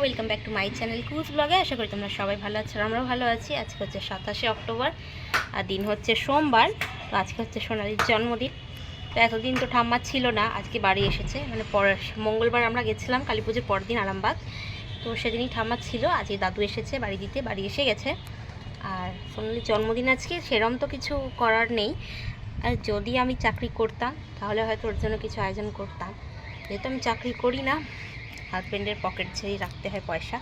Welcome back to my channel কুজ ব্লগে আশা করি তোমরা সবাই ভালো আছো আমরাও ভালো আছি। আজকে হচ্ছে সাতাশে অক্টোবর আর দিন হচ্ছে সোমবার। তো আজকে হচ্ছে সোনালির জন্মদিন। তো এতদিন তো ঠাম্মা ছিল না, আজকে বাড়ি এসেছে। মানে পরের মঙ্গলবার আমরা গেছিলাম কালী পুজোর পরের দিন আরামবাগ। তো সেদিনই ঠাম্মা ছিল আজকে দাদু এসেছে, বাড়ি দিতে, বাড়ি এসে গেছে। আর সোনালির জন্মদিন আজকে, সেরম তো কিছু করার নেই। আর যদি আমি চাকরি করতাম, তাহলে হয়তো ওর জন্য কিছু আয়োজন করতাম। যেহেতু আমি চাকরি করি না হাজব্যান্ডের পকেট ছেড়েই রাখতে হয় পয়সা।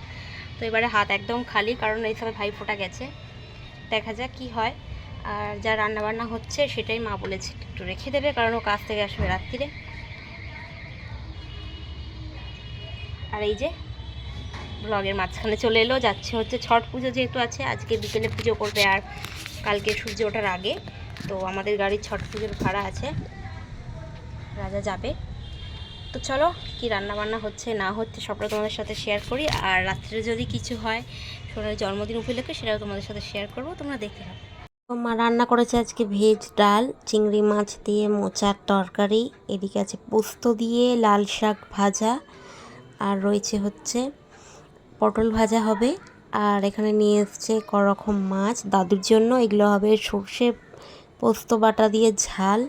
তো এবারে হাত একদম খালি, কারণ এই সময় ভাই ফোটা গেছে। দেখা যাক কি হয়। আর যা রান্নাবান্না হচ্ছে সেটাই মা বলেছে, একটু রেখে দেবে, কারণ ও কাজ থেকে আসবে রাত্রিরে আর এই যে ব্লগের মাঝখানে চলে এলো, যাচ্ছে হচ্ছে ছট পুজো যেহেতু আছে, আজকে বিকেলে পুজো করবে আর কালকে সূর্য ওঠার আগে। তো আমাদের গাড়ির ছট পুজোর ভাড়া আছে। রাজা যাবে। তো চলো কি রান্না বান্না হচ্ছে না হচ্ছে সবটা তোমাদের সাথে শেয়ার করি। আর রাত্রে যদি কিছু হয় সোনার জন্মদিন উপলক্ষে সেটাও তোমাদের সাথে শেয়ার করব, তোমরা দেখতে থাকো। মা রান্না করেছে আজকে ভেজ ডাল, চিংড়ি মাছ দিয়ে মোচার তরকারি, এদিকে আছে পোস্ত দিয়ে লাল শাক ভাজা, আর রয়েছে হচ্ছে পটল ভাজা হবে, আর এখানে নিয়ে এসছে করকম মাছ। দাদুর জন্য এগুলো হবে সর্ষে পোস্ত বাটা দিয়ে ঝাল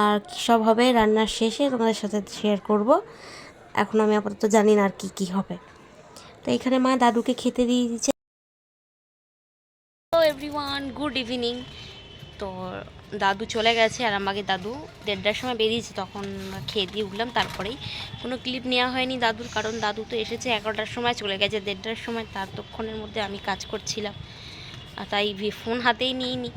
আর সব হবে রান্নার শেষে তোমাদের সাথে শেয়ার করব। এখন আমি আপাতত জানি না আর কী কী হবে। তো এখানে মা দাদুকে খেতে দিয়ে দিচ্ছে এভরিওয়ান গুড ইভিনিং তো দাদু চলে গেছে আর আমাকে দাদু দেড়টার সময় বেরিয়েছে, তখন খেয়ে দিয়ে উঠলাম, তারপরেই কোনো ক্লিপ নেওয়া হয়নি দাদুর, কারণ দাদু তো এসেছে এগারোটার সময়, চলে গেছে দেড়টার সময় তার তক্ষণের মধ্যে আমি কাজ করছিলাম। আর তাই ফোন হাতেই নিইনি।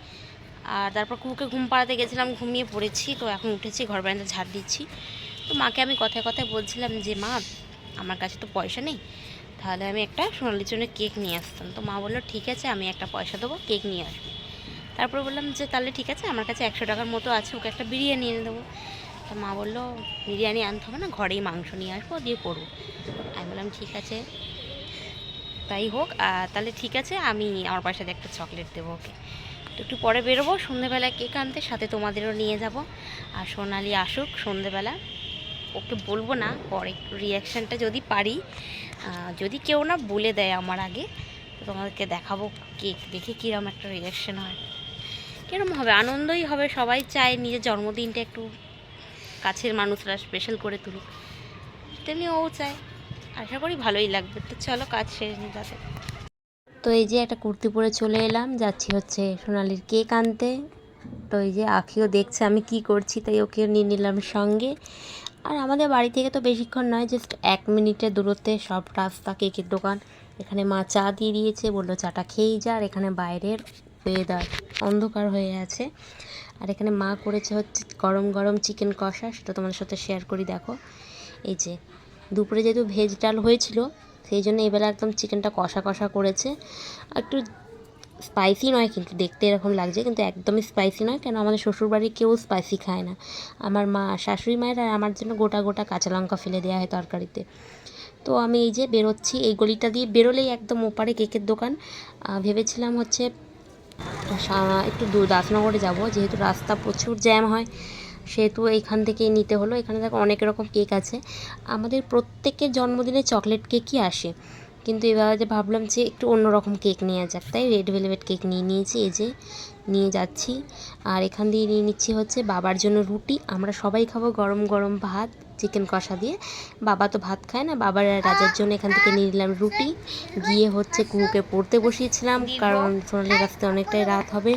আর তারপর কুকুকে ঘুম পাড়াতে গেছিলাম, ঘুমিয়ে পড়েছি, তো এখন উঠেছি, ঘর বারান্দা ঝাড় দিচ্ছি। তো মাকে আমি কথায় কথায় বলছিলাম যে, মা, আমার কাছে তো পয়সা নেই, তাহলে আমি একটা সোনালির জন্য কেক নিয়ে আসতাম। তো মা বলল, ঠিক আছে, আমি একটা পয়সা দেবো, কেক নিয়ে আসব। তারপর বললাম যে, তাহলে ঠিক আছে, আমার কাছে একশো টাকার মতো আছে, ওকে একটা বিরিয়ানি এনে দেবো। তো মা বলল, বিরিয়ানি আনতে হবে না, ঘরেই মাংস নিয়ে আসব, দিয়ে করব আমি বললাম, ঠিক আছে, তাই হোক তাহলে ঠিক আছে, আমি আমার পয়সাতে একটা চকলেট দেবো ওকে। তো একটু পরে বেরোবো, সন্ধেবেলায় কেক আনতে, সাথে তোমাদেরও নিয়ে যাব। আর সোনালি আসুক সন্ধেবেলা। ওকে বলব না, পরে রিয়াকশানটা যদি পারি যদি কেউ না বলে দেয় আমার আগে, তো তোমাদেরকে দেখাবো কেক, দেখে কীরকম একটা রিয়াকশান হয়। কীরকম হবে? আনন্দই হবে, সবাই চায় নিজের জন্মদিনটা একটু কাছের মানুষরা স্পেশাল করে তুলুক। তেমনি ও চায়। আশা করি ভালোই লাগবে। তো চলো, কাজ সেরে নিই তাতে তো এই যে একটা কুর্তি পরে চলে এলাম, যাচ্ছি হচ্ছে সোনালির কেক আনতে। তো এই যে আখিও দেখছে আমি কি করছি, তাই ওকে নিয়ে নিলাম সঙ্গে। আর আমাদের বাড়ি থেকে তো বেশিক্ষণ নয় জাস্ট এক মিনিটের দূরত্বে সব রাস্তা, কেকের দোকান। এখানে মা চা দিয়ে দিয়েছে, বলল চাটা খেয়েই যা, আর এখানে বাইরের ওয়েদার অন্ধকার হয়ে আছে। আর এখানে মা করেছে হচ্ছে গরম গরম চিকেন কষা, সেটা তোমাদের সাথে শেয়ার করি, দেখো। এই যে দুপুরে যেহেতু ভেজ ডাল হয়েছিল সেই জন্য এবেলা একদম চিকেনটা কষা কষা করেছে। একটু স্পাইসি নয় কিন্তু, দেখতে এরকম লাগছে, কিন্তু একদমই স্পাইসি নয়, কেন আমাদের শ্বশুরবাড়ির কেউ স্পাইসি খায় না। আমার মা, শাশুড়ি মায়ের আর আমার জন্য গোটা গোটা কাঁচা লঙ্কা ফেলে দেওয়া হয় তরকারিতে। তো আমি এই যে বেরোচ্ছি, এই গলিটা দিয়ে বেরোলেই একদম ওপারে কেকের দোকান। ভেবেছিলাম হচ্ছে একটু দাসনগরে যাব, যেহেতু রাস্তা প্রচুর জ্যাম হয়। সেহেতু এইখান থেকেই নিতে হলো। এখানে দেখো অনেক রকম কেক আছে। আমাদের প্রত্যেকের জন্মদিনে চকলেট কেকই আসে। কিন্তু এবার যে ভাবলাম যে একটু অন্যরকম কেক নেওয়া যাক। তাই রেড ভেলভেট কেক নিয়ে নিয়েছি, এই যে নিয়ে যাচ্ছি। আর এখান দিয়ে নিয়ে নিচ্ছি হচ্ছে বাবার জন্য রুটি। আমরা সবাই খাব গরম গরম ভাত, চিকেন কষা দিয়ে। বাবা তো ভাত খায় না, বাবার রাজার জন্য এখান থেকে নিয়ে নিলাম রুটি। গিয়ে হচ্ছে কুকুকে পড়তে বসিয়েছিলাম, কারণ সোনালির আসতে অনেকটাই রাত হবে।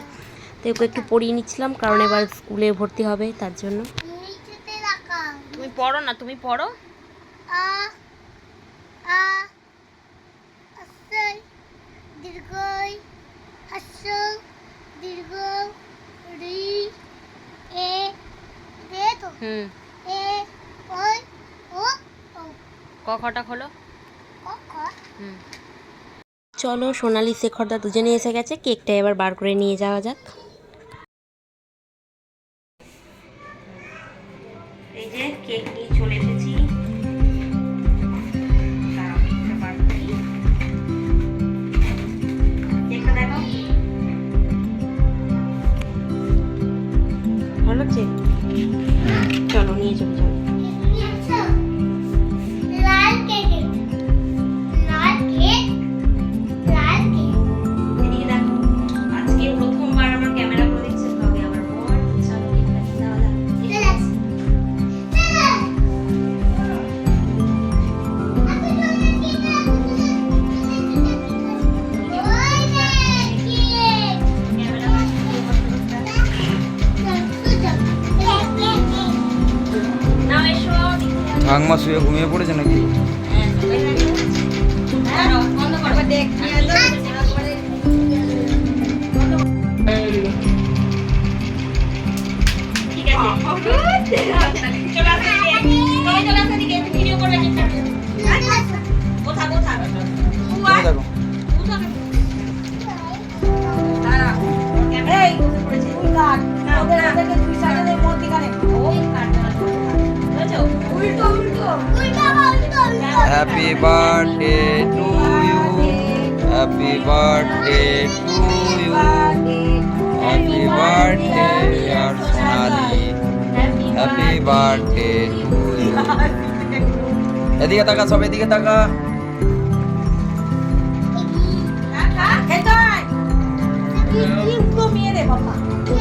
তো ওকে একটু পড়িয়ে নিচ্ছিলাম কারণ এবার স্কুলে ভর্তি হবে তার জন্য। তুমি পড়ো না তুমি পড়ো। দীর্ঘ রি এ রে তো হুম। এ ওই ও ও ক খটা খোলো। হুম। চলো সোনালি শেখরদা দুজনে এসে গেছে কেকটা এবার বার করে নিয়ে যাওয়া যাক। ঠাকুমা শুয়ে ঘুমিয়ে পড়েছে নাকি দেখো happy birthday to you happy birthday to you happy birthday R Sonali happy birthday to you এদিকে তাকা, সব এদিকে তাকা। Happy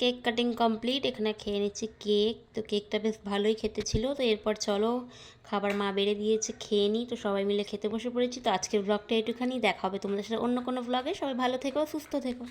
কেক কাটিং কমপ্লিট এখানে খেয়ে নিচ্ছি কেক তো কেকটা বেশ ভালোই খেতে ছিল, তো এরপর চলো খাবার মা বেড়ে দিয়েছে, খেয়ে নিই তো সবাই মিলে খেতে বসে পড়েছি। তো আজকের ব্লগটা একটুখানি দেখা হবে তোমাদের সাথে অন্য কোনো ব্লগে সবাই ভালো থেকো, সুস্থ থেকো।